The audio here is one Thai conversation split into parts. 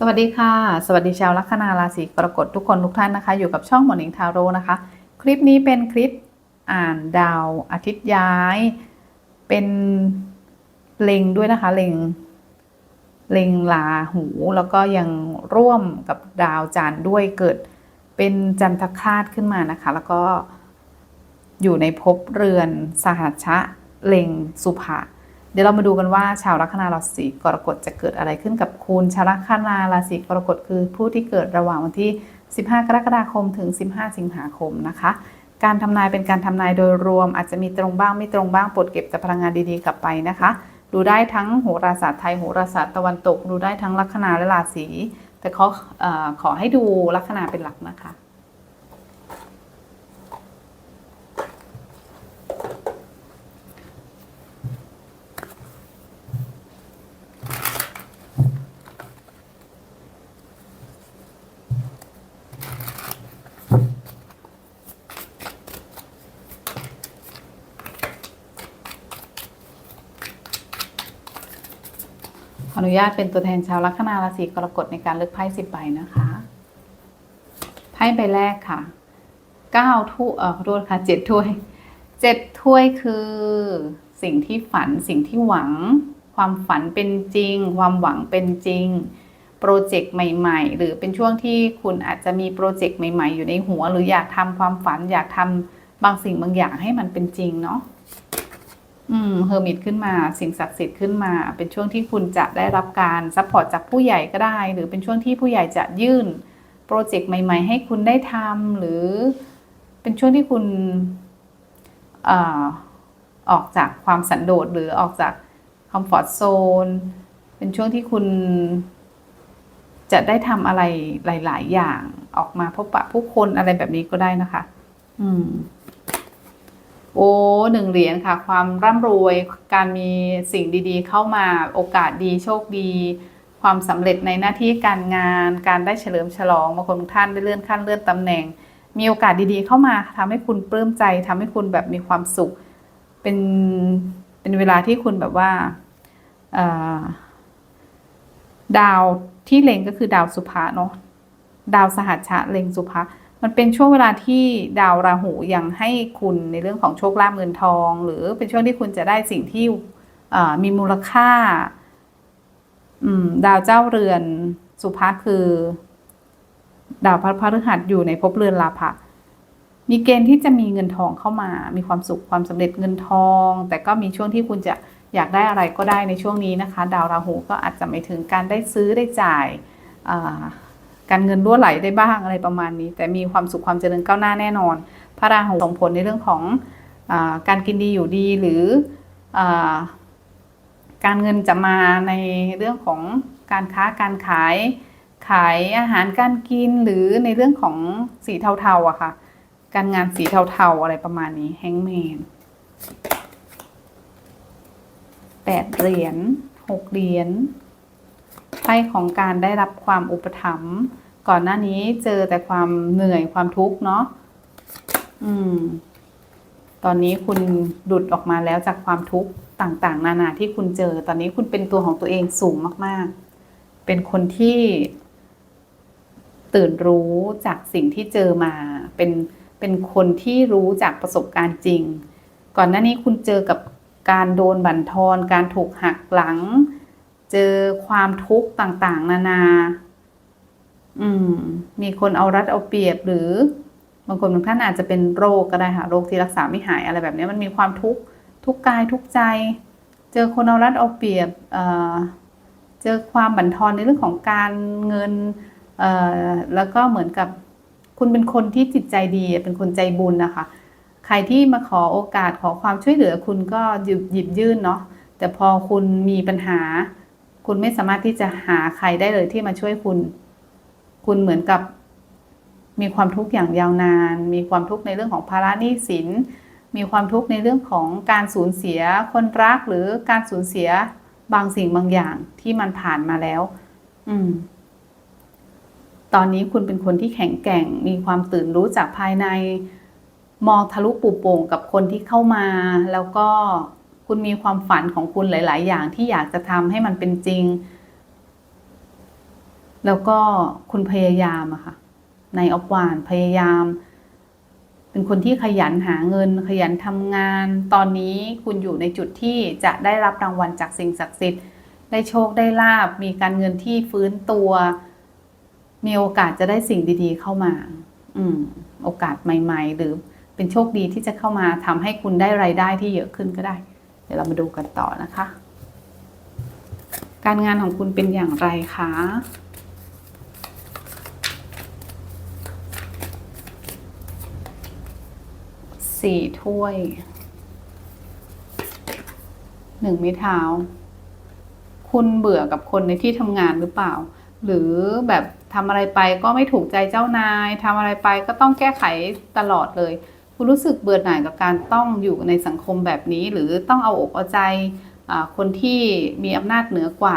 สวัสดีค่ะ สวัสดีชาวลัคนาราศีกรกฎทุกคนทุกท่านนะคะ อยู่กับช่องหมอนิงทาโร่นะคะ คลิปนี้เป็นคลิปอ่านดาวอาทิตย์ย้าย เป็นเล็งด้วยนะคะ เล็งเล็งลาหูแล้วก็ยังร่วมกับดาวจันทร์ด้วยเกิดเป็นจันทคราสขึ้นมานะคะ แล้วก็อยู่ในภพเรือนสหัชชะเล็งสุภะ เดี๋ยวเรามาดูกันว่าชาวลัคนาราศีกรกฎจะเกิดอะไรขึ้นกับคุณ ชาวลัคนาราศีกรกฎคือผู้ที่เกิดระหว่างวันที่ 15 กรกฎาคมถึง 15 สิงหาคมนะคะ การทำนายเป็นการทำนายโดยรวม อาจจะมีตรงบ้างไม่ตรงบ้างโปรดเก็บแต่พลังงานดีๆกลับไปนะคะ ดูได้ทั้งโหราศาสตร์ไทยโหราศาสตร์ตะวันตก ดูได้ทั้งลัคนาและราศีแต่ขอเออขอให้ดูลัคนาเป็นหลักนะคะ นุญาตเป็นตัวแทนชาวลัคนาราศีกรกฎในการเลือกไพ่สิบใบนะคะไพ่ใบแรกค่ะเก้าถ้วยเออขอโทษค่ะเจ็ดถ้วยเจ็ดถ้วยคือสิ่งที่ฝันสิ่งที่หวัง ความฝันเป็นจริง ความหวังเป็นจริง โปรเจกต์ใหม่ ๆ หรือเป็นช่วงที่คุณอาจจะมีโปรเจกต์ใหม่ ๆ อยู่ในหัว หรืออยากทำความฝันอยากทำบางสิ่งบางอย่างให้มันเป็นจริงเนาะ อืมเฮอร์มิตขึ้นมาสิ่งศักดิ์สิทธิ์ขึ้นมา เป็นช่วงที่คุณจะได้รับการซัพพอร์ตจากผู้ใหญ่ก็ได้ หรือเป็นช่วงที่ผู้ใหญ่จะยื่นโปรเจกต์ใหม่ ๆ ให้คุณได้ทำหรือเป็นช่วงที่คุณออออกจากความสันโดษหรือออกจากคอมฟอร์ทโซนเป็นช่วงที่คุณจะได้ทำอะไรหลาย ๆ อย่างออกมาพบปะผู้คนอะไรแบบนี้ก็ได้นะคะ อืม โอ้หนึ่งเหรียญค่ะ ความร่ำรวยการมีสิ่งดีๆ เข้ามาโอกาสดีโชคดี ความสำเร็จในหน้าที่การงาน การได้เฉลิมฉลองบางคนท่านได้เลื่อนขั้นเลื่อนตำแหน่ง มีโอกาสดีๆเข้ามาทำให้คุณปลื้มใจทำให้คุณแบบมีความสุข เป็นเป็นเวลาที่คุณแบบว่าดาวที่เล็งก็คือดาวสุภะเนาะดาวสหัชชะเล็งสุภะ มันเป็นช่วงเวลาที่ดาวราหูยังให้คุณในเรื่องของโชคลาภเงินทอง หรือเป็นช่วงที่คุณจะได้สิ่งที่มีมูลค่าดาวเจ้าเรือนสุภาคือ ดาวพระพฤหัสอยู่ในภพเรือนลาภะมีเกณฑ์ที่จะมีเงินทองเข้ามา มีความสุขความสำเร็จเงินทอง แต่ก็มีช่วงที่คุณจะอยากได้อะไรก็ได้ในช่วงนี้นะคะ ดาวราหูก็อาจจะหมายถึงการได้ซื้อได้จ่าย การเงินรั่วไหลได้บ้างอะไรประมาณนี้ แต่มีความสุขความเจริญก้าวหน้าแน่นอน พระราหูส่งผลในเรื่องของอการกินดีอยู่ดีหรืออการเงินจะมาในเรื่องของการค้าการขาย ขายอาหารการกินหรือในเรื่องของสีเทาๆอะค่ะ การงานสีเทาๆอะไรประมาณนี้แฮงแมนแปดเหรียญหกเหรียญ ไพ่ของการได้รับความอุปถัมภ์ก่อนหน้านี้เจอแต่ความเหนื่อยความทุกข์เนาะอืม ตอนนี้คุณดุดออกมาแล้วจากความทุกข์ต่างๆ นานาที่คุณเจอ ตอนนี้คุณเป็นตัวของตัวเองสูงมาก ๆ เป็นคนที่ตื่นรู้จากสิ่งที่เจอมา เป็นเป็นคนที่รู้จากประสบการณ์จริง ก่อนหน้านี้คุณเจอกับการโดนบั่นทอน การถูกหักหลัง เจอความทุกข์ต่างๆ นานา อืม มีคนเอารัดเอาเปรียบหรือบางคนบางท่านอาจจะเป็นโรคก็ได้ค่ะ โรคที่รักษาไม่หายอะไรแบบนี้มันมีความทุกข์ทุกกายทุกใจ เจอคนเอารัดเอาเปรียบเอ่อเจอความบั่นทอนในเรื่องของการเงินเอ่อแล้วก็เหมือนกับคุณเป็นคนที่จิตใจดีเป็นคนใจบุญนะคะ ใครที่มาขอโอกาสขอความช่วยเหลือคุณก็หยิบหยิบยื่นเนาะแต่พอคุณมีปัญหา คุณไม่สามารถที่จะหาใครได้เลยที่มาช่วยคุณ คุณเหมือนกับมีความทุกข์อย่างยาวนาน มีความทุกข์ในเรื่องของภาระหนี้สิน มีความทุกข์ในเรื่องของการสูญเสียคนรักหรือการสูญเสียบางสิ่งบางอย่างที่มันผ่านมาแล้ว อืม ตอนนี้คุณเป็นคนที่แข็งแกร่ง มีความตื่นรู้จากภายใน มองทะลุปุโป่งกับคนที่เข้ามา แล้วก็ คุณมีความฝันของคุณหลาย ๆ อย่างที่อยากจะทำให้มันเป็นจริง แล้วก็คุณพยายามอะค่ะ ในออฟวานพยายาม เป็นคนที่ขยันหาเงิน ขยันทำงาน ตอนนี้คุณอยู่ในจุดที่จะได้รับรางวัลจากสิ่งศักดิ์สิทธิ์ ได้โชคได้ลาบ มีการเงินที่ฟื้นตัว มีโอกาสจะได้สิ่งดีๆ เข้ามา อืม โอกาสใหม่ ๆ หรือเป็นโชคดีที่จะเข้ามาทำให้คุณได้รายได้ที่เยอะขึ้นก็ได้ ดี๋ยวเรามาดูกันต่อนะคะ การงานของคุณเป็นอย่างไรคะสี่ถ้วยหนึ่งไม้เท้า คุณเบื่อกับคนในที่ทำงานหรือเปล่า หรือแบบทำอะไรไปก็ไม่ถูกใจเจ้านายทำอะไรไปก็ต้องแก้ไขตลอดเลย คุณรู้สึกเบื่อหน่ายกับการต้องอยู่ในสังคมแบบนี้ หรือต้องเอาอกเอาใจคนที่มีอำนาจเหนือกว่า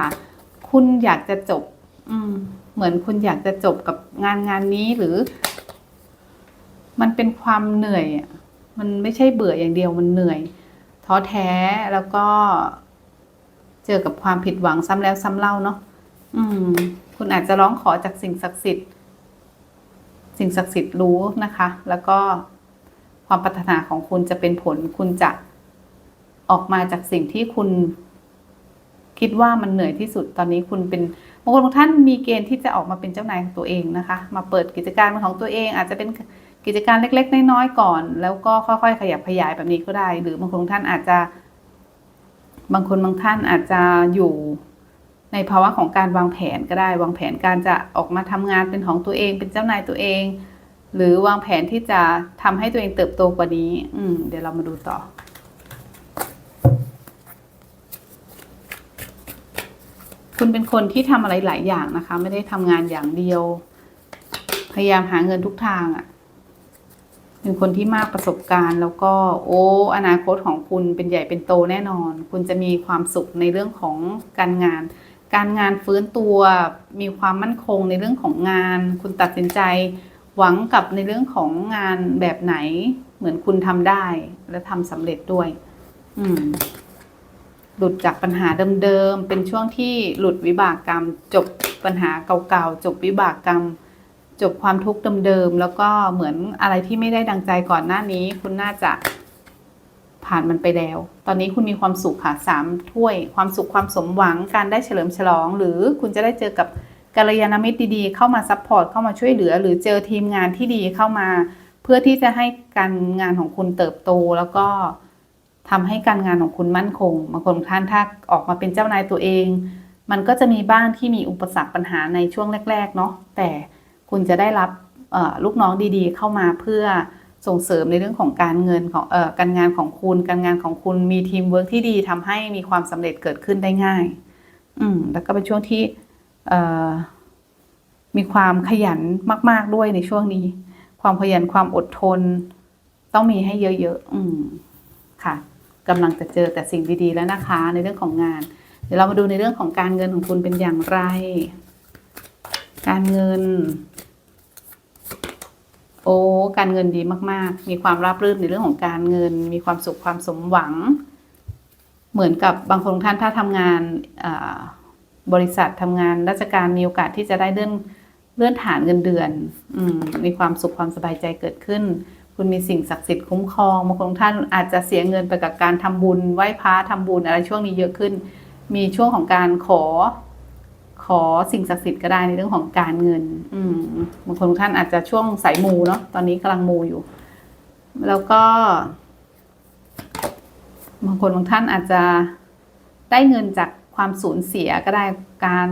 คุณอยากจะจบเหมือนคุณอยากจะจบกับงานงานนี้หรือ มันเป็นความเหนื่อยมันไม่ใช่เบื่ออย่างเดียวมันเหนื่อยท้อแท้แล้วก็เจอกับความผิดหวังซ้ำแล้วซ้ำเล่าเนาะอืม คุณอาจจะร้องขอจากสิ่งศักดิ์สิทธิ์ สิ่งศักดิ์สิทธิ์รู้นะคะ แล้วก็ ความปรารถนาของคุณจะเป็นผล คุณจะออกมาจากสิ่งที่คุณคิดว่ามันเหนื่อยที่สุดตอนนี้คุณเป็นบางคนบางท่านมีเกณฑ์ที่จะออกมาเป็นเจ้านายของตัวเองนะคะ มาเปิดกิจการของตัวเอง อาจจะเป็นกิจการเล็ก ๆ น้อยๆก่อน แล้วก็ค่อย ๆ ขยับขยายแบบนี้ก็ได้ หรือบางคนบางท่านอาจจะ บางคนบางท่านอาจจะอยู่ในภาวะของการวางแผนก็ได้ วางแผนการจะออกมาทำงานเป็นของตัวเอง เป็นเจ้านายตัวเอง หรือวางแผนที่จะทำให้ตัวเองเติบโตกว่านี้ อืม เดี๋ยวเรามาดูต่อ คุณเป็นคนที่ทำอะไรหลายอย่างนะคะ ไม่ได้ทำงานอย่างเดียว พยายามหาเงินทุกทางอะ่ะ เป็นคนที่มากประสบการณ์ แล้วก็ โอ้ อนาคตของคุณเป็นใหญ่เป็นโตแน่นอน คุณจะมีความสุขในเรื่องของการงาน การงานฟื้นตัว มีความมั่นคงในเรื่องของงาน คุณตัดสินใจ หวังกับในเรื่องของงานแบบไหน เหมือนคุณทำได้ และทำสำเร็จด้วย อืม หลุดจากปัญหาเดิมๆ เป็นช่วงที่หลุดวิบากกรรม จบปัญหาเก่าๆ จบวิบากกรรม จบความทุกข์เดิมๆ แล้วก็เหมือนอะไรที่ไม่ได้ดังใจก่อนหน้านี้ คุณน่าจะผ่านมันไปแล้ว ตอนนี้คุณมีความสุขค่ะสามถ้วย ความสุขความสมหวัง การได้เฉลิมฉลอง หรือคุณจะได้เจอกับ กัลยาณมิตรดีๆเข้ามาซัพพอร์ตเข้ามาช่วยเหลือ หรือเจอทีมงานที่ดีเข้ามา เพื่อที่จะให้การงานของคุณเติบโตแล้วก็ทำให้การงานของคุณมั่นคงบางคนท่านถ้าออกมาเป็นเจ้านายตัวเอง มันก็จะมีบ้างที่มีอุปสรรคปัญหาในช่วงแรก ๆ เนาะแต่คุณจะได้รับลูกน้องดีๆ เข้ามาเพื่อส่งเสริมในเรื่องของการเงินของออการงานของคุณ การงานของคุณมีทีมเวิร์กที่ดีทำให้มีความสำเร็จเกิดขึ้นได้ง่าย อืมแล้วก็เป็นช่วงที่ มีความขยันมาก ๆด้วยในช่วงนี้ ความขยันความอดทน ต้องมีให้เยอะๆอืมค่ะกำลังจะเจอแต่สิ่งดีๆแล้วนะคะ ในเรื่องของงาน เดี๋ยวเรามาดูในเรื่องของการเงินของคุณเป็นอย่างไร การเงิน โอ้การเงินดีมาก ๆ มีความราบรื่นในเรื่องของการเงิน มีความสุขความสมหวัง เหมือนกับบางคนท่านถ้าทำงานอ่า บริษัททำงานราชการมีโอกาสที่จะได้เลื่อนเลื่อนฐานเงินเดือนอมมีความสุขความสบายใจเกิดขึ้น คุณมีสิ่งศักดิ์สิทธิ์คุ้มครองบางคนท่านอาจจะเสียเงินไปกับการทำบุญไหว้พระทำบุญอะไรช่วงนี้เยอะขึ้น มีช่วงของการขอ ขอสิ่งศักดิ์สิทธิ์ก็ได้ในเรื่องของการเงิน อืมบางคนท่านอาจจะช่วงสายมูเนาะตอนนี้กำลังมูอยู่ แล้วก็บางคนบางท่านอาจจะได้เงินจาก ความสูญเสียก็ได้การ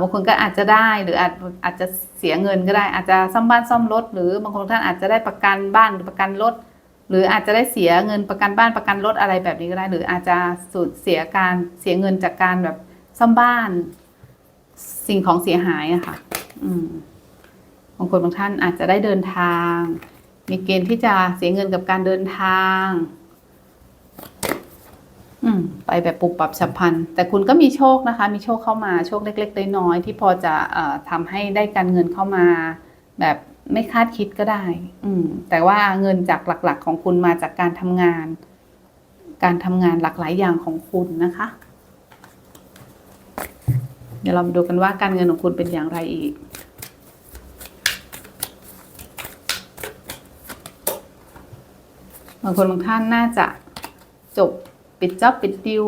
บางคนก็อาจจะได้หรืออาจอาจจะเสียเงินก็ได้อาจจะซ่อมบ้านซ่อมรถ หรือบางคนท่านอาจจะได้ประกันบ้านหรือประกันรถหรืออาจจะได้เสียเงินประกันบ้านประกันรถอะไรแบบนี้ก็ได้ หรืออาจจะสูญเสียการเสียเงินจากการแบบซ่อมบ้าน สิ่งของเสียหายอะค่ะบางคนบางท่านอาจจะได้เดินทาง มีเกณฑ์ที่จะเสียเงินกับการเดินทาง ไปแบบปุบปับฉับพลัน แต่คุณก็มีโชคนะคะ มีโชคเข้ามาโชคเล็กๆน้อยๆที่พอจะอ่อทำให้ได้การเงินเข้ามา แบบไม่คาดคิดก็ได้ อืม แต่ว่าเงินจากหลัก ๆ ของคุณมาจากการทำงาน การทำงานหลากหลายอย่างของคุณนะคะ เดี๋ยวเรามาดูกันว่าการเงินของคุณเป็นอย่างไรอีกบางคนบางท่านน่าจะจบ ปิดจ็อบปิดดิว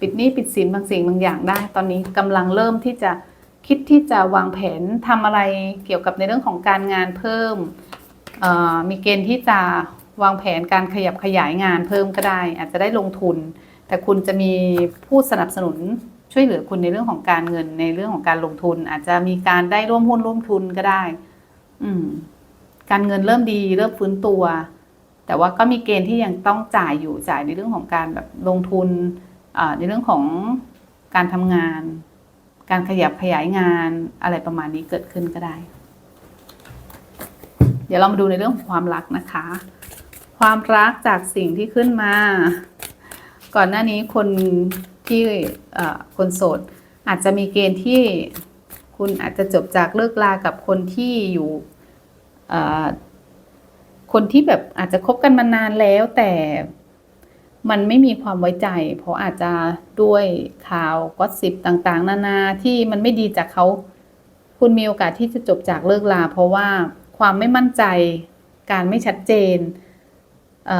ปิดหนี้ปิดสินบางสิ่งบางอย่างได้ ตอนนี้กำลังเริ่มที่จะคิดที่จะวางแผนทำอะไรเกี่ยวกับในเรื่องของการงานเพิ่ม มีเกณฑ์ที่จะวางแผนการขยับขยายงานเพิ่มก็ได้ อาจจะได้ลงทุน แต่คุณจะมีผู้สนับสนุนช่วยเหลือคุณในเรื่องของการเงินในเรื่องของการลงทุน อาจจะมีการได้ร่วมหุ้นร่วมทุนก็ได้ อืมการเงินเริ่มดีเริ่มฟื้นตัว แต่ว่าก็มีเกณฑ์ที่ยังต้องจ่ายอยู่จ่ายในเรื่องของการแบบลงทุนในเรื่องของการทำงาน การขยับขยายงานอะไรประมาณนี้เกิดขึ้นก็ได้ เดี๋ยวเรามาดูในเรื่องของความรักนะคะ ความรักจากสิ่งที่ขึ้นมา ก่อนหน้านี้คนที่คนโสดอาจจะมีเกณฑ์ที่คุณอาจจะจบจากเลิกลากับคนที่อยู่ คนที่แบบอาจจะคบกันมานานแล้วแต่มันไม่มีความไว้ใจ เพราะอาจจะด้วยข่าวก็สิบต่างๆ นานาที่มันไม่ดีจากเขา คุณมีโอกาสที่จะจบจากเลิกลา เพราะว่าความไม่มั่นใจการไม่ชัดเจนเ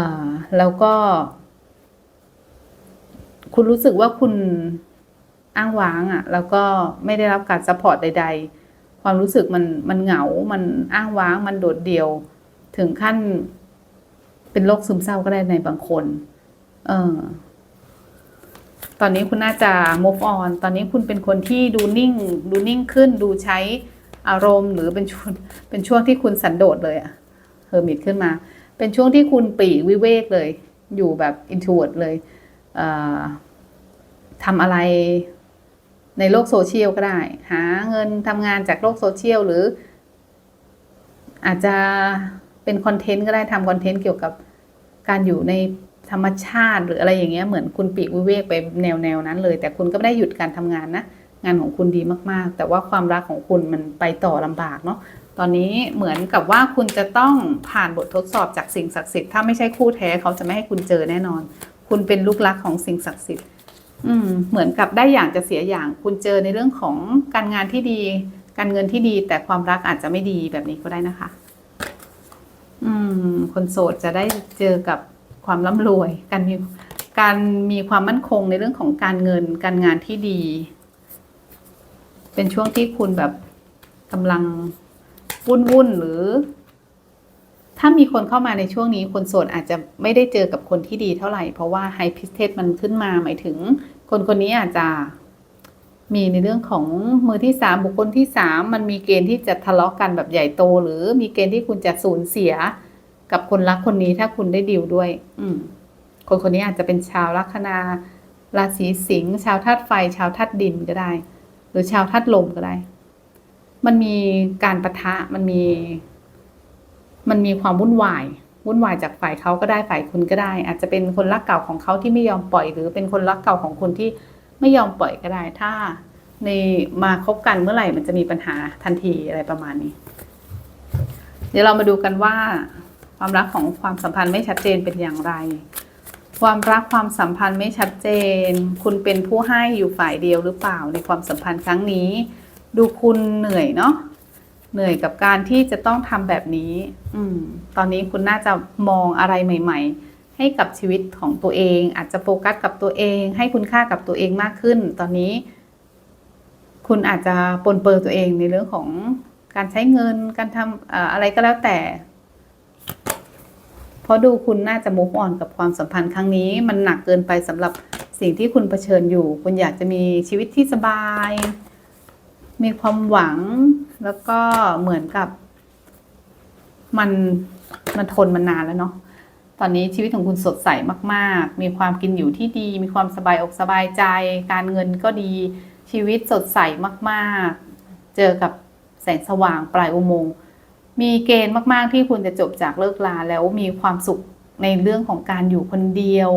แล้วก็ คุณรู้สึกว่าคุณอ้างว้างอะ่ะ แล้วก็ไม่ได้รับการซัพพอร์ตใด ๆ ความรู้สึกมันมันเหงา มันอ้างว้างมันโดดเดี่ยว ถึงขั้นเป็นโรคซึมเศร้าก็ได้ในบางคน เออ ตอนนี้คุณน่าจะ move on ตอนนี้คุณเป็นคนที่ดูนิ่ง ดูนิ่งขึ้น ดูใช้อารมณ์ หรือเป็นช่วงเป็นช่วงที่คุณสันโดษเลยอะเฮอร์มิตขึ้นมา เป็นช่วงที่คุณปีกวิเวกเลย อยู่แบบ introvert เลยเทำอะไรในโลกโซเชียลก็ได้ หาเงินทำงานจากโลกโซเชียลหรืออาจจะ เป็นคอนเทนต์ก็ได้ทำคอนเทนต์เกี่ยวกับการอยู่ในธรรมชาติหรืออะไรอย่างเงี้ยเหมือนคุณปีกวิเวกไปแนวแนวนั้นเลย แต่คุณก็ไม่ได้หยุดการทำงานนะ งานของคุณดีมากๆ แต่ว่าความรักของคุณมันไปต่อลำบากเนาะตอนนี้เหมือนกับว่าคุณจะต้องผ่านบททดสอบจากสิ่งศักดิ์สิทธิ์ถ้าไม่ใช่คู่แท้เขาจะไม่ให้คุณเจอแน่นอน คุณเป็นลูกรักของสิ่งศักดิ์สิทธิ์ อืมเหมือนกับได้อย่างจะเสียอย่าง คุณเจอในเรื่องของการงานที่ดี การเงินที่ดี แต่ความรักอาจจะไม่ดีแบบนี้ก็ได้นะคะ อืม คนโสดจะได้เจอกับความร่ำรวย การมีการมีความมั่นคงในเรื่องของการเงินการงานที่ดี เป็นช่วงที่คุณแบบกำลังวุ่นวุ่นหรือ ถ้ามีคนเข้ามาในช่วงนี้ คนโสดอาจจะไม่ได้เจอกับคนที่ดีเท่าไหร่ เพราะว่าไฮพิสเทสมันขึ้นมาหมายถึง คนคนนี้อาจจะ มีในเรื่องของมือที่สามบุคคลที่สามมันมีเกณฑ์ที่จะทะเลาะกันแบบใหญ่โต หรือมีเกณฑ์ที่คุณจะสูญเสียกับคนรักคนนี้ถ้าคุณได้ดีลด้วย อืม คนคนนี้อาจจะเป็นชาวลัคนาราศีสิงห์ชาวธาตุไฟ ชาวธาตุดินก็ได้ หรือชาวธาตุลมก็ได้ มันมีการประทะมันมี มันมีความวุ่นวายวุ่นวายจากฝ่ายเขาก็ได้ฝ่ายคุณก็ได้ อาจจะเป็นคนรักเก่าของเขาที่ไม่ยอมปล่อย หรือเป็นคนรักเก่าของคนที่ ไม่ยอมปล่อยก็ได้ ถ้าในมาคบกันเมื่อไหร่มันจะมีปัญหาทันทีอะไรประมาณนี้ เดี๋ยวเรามาดูกันว่า ความรักของความสัมพันธ์ไม่ชัดเจนเป็นอย่างไร ความรักความสัมพันธ์ไม่ชัดเจน คุณเป็นผู้ให้อยู่ฝ่ายเดียวหรือเปล่าในความสัมพันธ์ครั้งนี้ ดูคุณเหนื่อยเนาะเหนื่อยกับการที่จะต้องทำแบบนี้ อืม ตอนนี้คุณน่าจะมองอะไรใหม่ ๆ ให้กับชีวิตของตัวเอง อาจจะโฟกัสกับตัวเอง ให้คุณค่ากับตัวเองมากขึ้น ตอนนี้ คุณอาจจะปนเปื้อตัวเองในเรื่องของการใช้เงินการทำเอ่ออะไรก็แล้วแต่ เพราะดูคุณน่าจะมุกอ่อนกับความสัมพันธ์ครั้งนี้ มันหนักเกินไปสำหรับสิ่งที่คุณเผชิญอยู่ คุณอยากจะมีชีวิตที่สบาย มีความหวังแล้วก็เหมือนกับ มันมันทนมานานแล้วเนาะ ตอนนี้ชีวิตของคุณสดใสมาก ๆ มีความกินอยู่ที่ดี มีความสบายอกสบายใจ การเงินก็ดีชีวิตสดใสมาก ๆ เจอกับแสงสว่างปลายอุโมงค์มีเกณฑ์มาก ๆ ที่คุณจะจบจากเลิกลาแล้วมีความสุขในเรื่องของการอยู่คนเดียว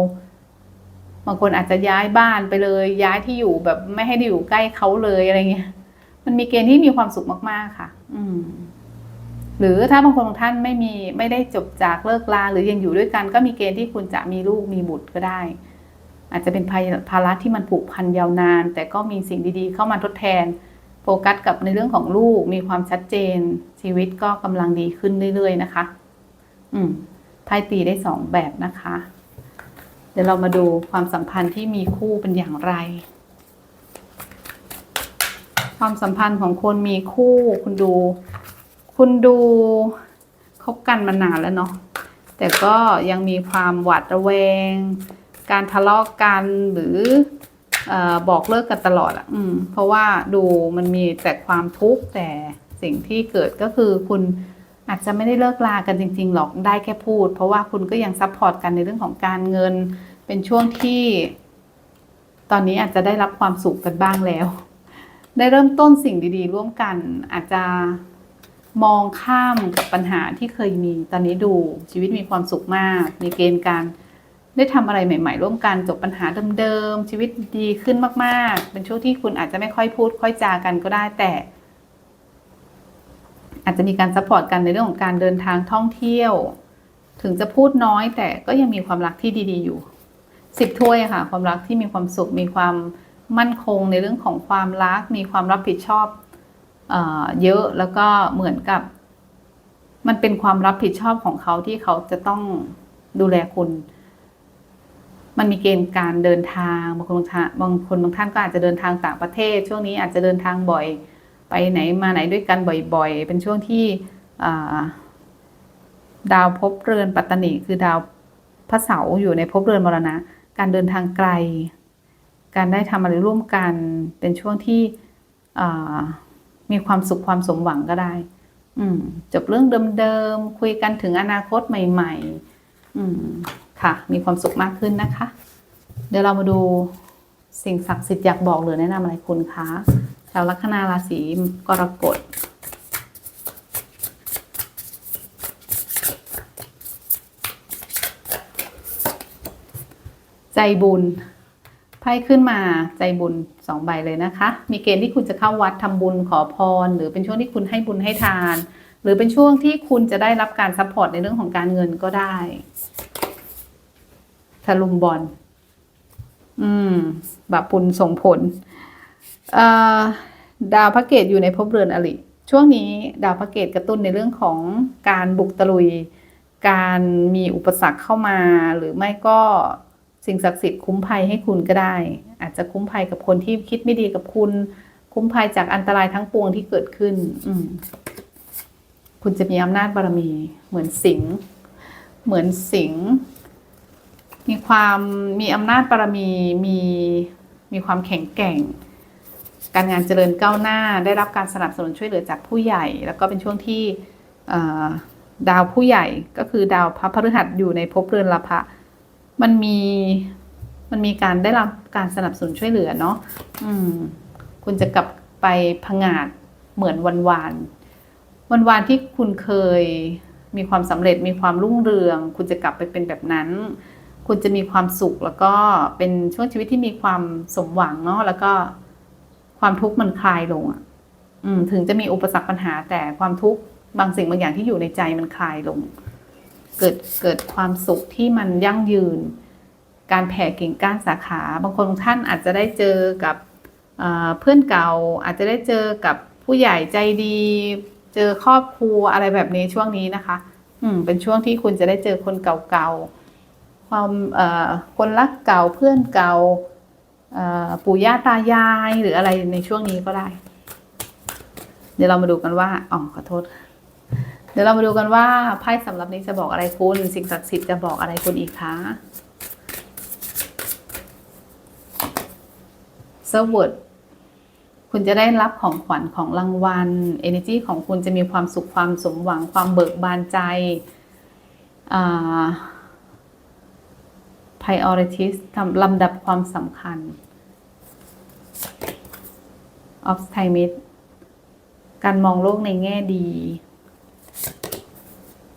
บางคนอาจจะย้ายบ้านไปเลย ย้ายที่อยู่แบบไม่ให้ได้อยู่ใกล้เขาเลยอะไรเงี้ย มันมีเกณฑ์ที่มีความสุขมาก ๆ ค่ะ อืม หรือถ้าบางคนบางท่านไม่มีไม่ได้จบจากเลิกลาหรือยังอยู่ด้วยกัน ก็มีเกณฑ์ที่คุณจะมีลูกมีบุตรก็ได้ อาจจะเป็นภาภาระที่มันผูกพันยาวนาน แต่ก็มีสิ่งดีๆ เข้ามาทดแทน โฟกัสกับในเรื่องของลูกมีความชัดเจน ชีวิตก็กำลังดีขึ้นเรื่อยๆนะคะ อืมไพ่ตีได้สองแบบนะคะ เดี๋ยวเรามาดูความสัมพันธ์ที่มีคู่เป็นอย่างไรความสัมพันธ์ของคนมีคู่คุณดู คุณดูคบกันมานานแล้วเนาะแต่ก็ยังมีความหวาดระแวง การทะเลาะกันหรือออบอกเลิกกันตลอดอะอืม เพราะว่าดูมันมีแต่ความทุกข์แต่สิ่งที่เกิดก็คือคุณอาจจะไม่ได้เลิกลากันจริง ๆ หรอกได้แค่พูด เพราะว่าคุณก็ยังซัพพอร์ตกันในเรื่องของการเงิน เป็นช่วงที่ตอนนี้อาจจะได้รับความสุขกันบ้างแล้ว ได้เริ่มต้นสิ่งดี ๆ ร่วมกันอาจจะ มองข้ามกับปัญหาที่เคยมีตอนนี้ดูชีวิตมีความสุขมากมีเกณฑ์การได้ทำอะไรใหม่ ๆ ร่วมกันจบปัญหาเดิมๆชีวิตดีขึ้นมากๆ เป็นช่วงที่คุณอาจจะไม่ค่อยพูด ค่อยจากันก็ได้แต่ อาจจะมีการซัพพอร์ตกันในเรื่องของการเดินทางท่องเที่ยว ถึงจะพูดน้อย แต่ก็ยังมีความรักที่ดี ๆ อยู่สิบถ้วยค่ะ ความรักที่มีความสุขมีความมั่นคงในเรื่องของความรัก มีความรับผิดชอบ เยอะแล้วก็เหมือนกับ มันเป็นความรับผิดชอบของเขาที่เขาจะต้องดูแลคุณมันมีเกณฑ์การเดินทางบางคนบางท่านบางคนบางท่านก็อาจจะเดินทางต่างประเทศ ช่วงนี้อาจจะเดินทางบ่อย ไปไหนมาไหนด้วยกันบ่อยๆ เป็นช่วงที่ดาวภพบเรือนปัตตนิคือดาวพระเสาร์อยู่ในภพเรือนมรณะ การเดินทางไกล การได้ทำอะไรร่วมกันเป็นช่วงที่ มีความสุขความสมหวังก็ได้ อืมจบเรื่องเดิมๆคุยกันถึงอนาคตใหม่ ๆ อืมค่ะ มีความสุขมากขึ้นนะคะ เดี๋ยวเรามาดูสิ่งศักดิ์สิทธิ์อยากบอกหรือแนะนำอะไรคุณคะชาวลัคนาราศีกรกฎใจบุญ ไพ่ขึ้นมาใจบุญสองใบเลยนะคะ มีเกณฑ์ที่คุณจะเข้าวัดทำบุญขอพร หรือเป็นช่วงที่คุณให้บุญให้ทาน หรือเป็นช่วงที่คุณจะได้รับการซัพพอร์ตในเรื่องของการเงินก็ได้ทะลุมบอลอืมแบบปุญส่งผลดาวพระเกตอยู่ในภพเรือนอริช่วงนี้ดาวพระเกตกระตุ้นในเรื่องของการบุกตะลุย การมีอุปสรรคเข้ามาหรือไม่ก็ สิ่งศักดิ์สิทธิ์คุ้มภัยให้คุณก็ได้ อาจจะคุ้มภัยกับคนที่คิดไม่ดีกับคุณ คุ้มภัยจากอันตรายทั้งปวงที่เกิดขึ้น อืคุณจะมีอำนาจบารมี เหมือนสิงห์เหมือนสิงห์มีความมีอำนาจบารมีมีมีความแข็งแกร่ง การงานเจริญก้าวหน้า ได้รับการสนับสนุนช่วยเหลือจากผู้ใหญ่ แล้วก็เป็นช่วงที่ดาวผู้ใหญ่ก็คือดาวพระพฤหัสอยู่ในภพเรือนลภะ มันมีมันมีการได้รับการสนับสนุนช่วยเหลือเนาะอืม คุณจะกลับไปผงาดเหมือนวันวานวันวานที่คุณเคยมีความสำเร็จมีความรุ่งเรือง คุณจะกลับไปเป็นแบบนั้น คุณจะมีความสุขแล้วก็เป็นช่วงชีวิตที่มีความสมหวังเนาะแล้วก็ความทุกข์มันคลายลงอะถึงจะมีอุปสรรคปัญหาแต่ความทุกข์บางสิ่งบางอย่างที่อยู่ในใจมันคลายลง เกิดเกิดความสุขที่มันยั่งยืน การแผ่กิ่งก้านสาขา บางคนท่านอาจจะได้เจอกับเเพื่อนเก่าอาจจะได้เจอกับผู้ใหญ่ใจดี เจอครอบครัวอะไรแบบนี้ช่วงนี้นะคะ อืมเป็นช่วงที่คุณจะได้เจอคนเก่าๆความเอ่อคนรักเก่าเพื่อนเก่าเอ่อปู่ย่าตายายหรืออะไรในช่วงนี้ก็ได้ เดี๋ยวเรามาดูกันว่าอ๋อขอโทษ เดี๋ยวเรามาดูกันว่าไพ่สำหรับนี้จะบอกอะไรคุณสิ่งศักดิ์สิทธิ์จะบอกอะไรคุณอีกคะเซอร์เวิร์ดคุณจะได้รับของขวัญของรางวัล energy ของคุณจะมีความสุขความสมหวังความเบิกบานใจ priorities ลำดับความสำคัญ of time it การมองโลกในแง่ดี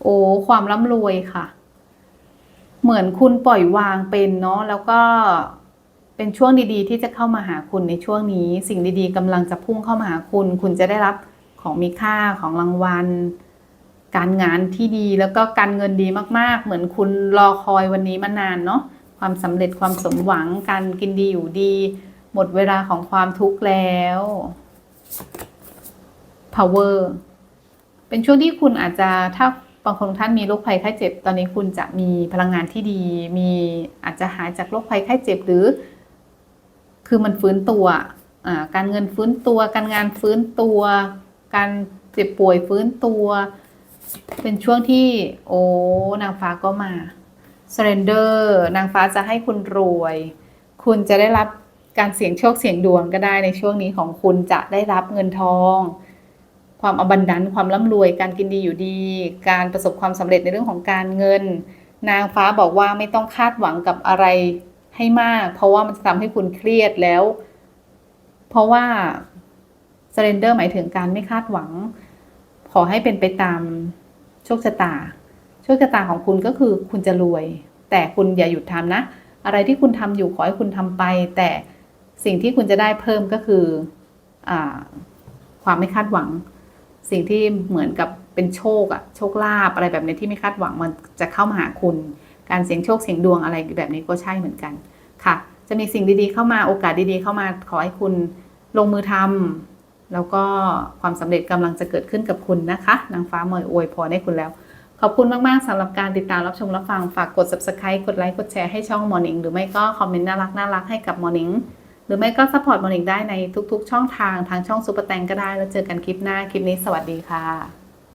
โอ้ความร่ำรวยค่ะ เหมือนคุณปล่อยวางเป็นเนาะแล้วก็เป็นช่วงดีๆ ที่จะเข้ามาหาคุณในช่วงนี้ สิ่งดีๆกำลังจะพุ่งเข้ามาหาคุณ คุณจะได้รับของมีค่าของรางวัล การงานที่ดีแล้วก็การเงินดีมากๆ เหมือนคุณรอคอยวันนี้มานานเนาะความสำเร็จความสมหวังการกินดีอยู่ดี หมดเวลาของความทุกข์แล้ว power เป็นช่วงที่คุณอาจจะถ้าบางคนท่านมีโรคภัยไข้เจ็บ ตอนนี้คุณจะมีพลังงานที่ดี มีอาจจะหายจากโรคภัยไข้เจ็บหรือ คือมันฟื้นตัวการเงินฟื้นตัว การงานฟื้นตัว การเจ็บป่วยฟื้นตัว เป็นช่วงที่โอ้นางฟ้าก็มา surrender นางฟ้าจะให้คุณรวย คุณจะได้รับการเสี่ยงโชคเสี่ยงดวงก็ได้ในช่วงนี้ของคุณจะได้รับเงินทอง ความอบันดันความร่ำรวย การกินดีอยู่ดี การประสบความสำเร็จในเรื่องของการเงิน นางฟ้าบอกว่าไม่ต้องคาดหวังกับอะไรให้มาก เพราะว่ามันจะทำให้คุณเครียดแล้ว เพราะว่า surrender หมายถึงการไม่คาดหวัง ขอให้เป็นไปตามโชคชะตา โชคชะตาของคุณก็คือคุณจะรวย แต่คุณอย่าหยุดทำนะ อะไรที่คุณทำอยู่ขอให้คุณทำไป แต่สิ่งที่คุณจะได้เพิ่มก็คืออความไม่คาดหวัง สิ่งที่เหมือนกับเป็นโชคอะโชคลาภอะไรแบบนี้ที่ไม่คาดหวังมันจะเข้ามาหาคุณ การเสี่ยงโชคเสี่ยงดวงอะไรแบบนี้ก็ใช่เหมือนกันค่ะ จะมีสิ่งดีๆเข้ามาโอกาสดีๆเข้ามาขอให้คุณลงมือทำแล้วก็ความสำเร็จกำลังจะเกิดขึ้นกับคุณนะคะนางฟ้าเมยอวยพรให้คุณแล้ว ขอบคุณมากๆสำหรับการติดตามรับชมรับฟังฝากกด subscribe กดไลค์กดแชร์ให้ช่อง Morning หรือไม่ก็คอมเมนต์น่ารักน่ารักให้กับ Morning หรือไม่ก็ support Morning ได้ในทุกๆ ช่องทางทางช่องซูเปอร์แตงก็ได้ แล้วเจอกันคลิปหน้า คลิปนี้สวัสดีค่ะ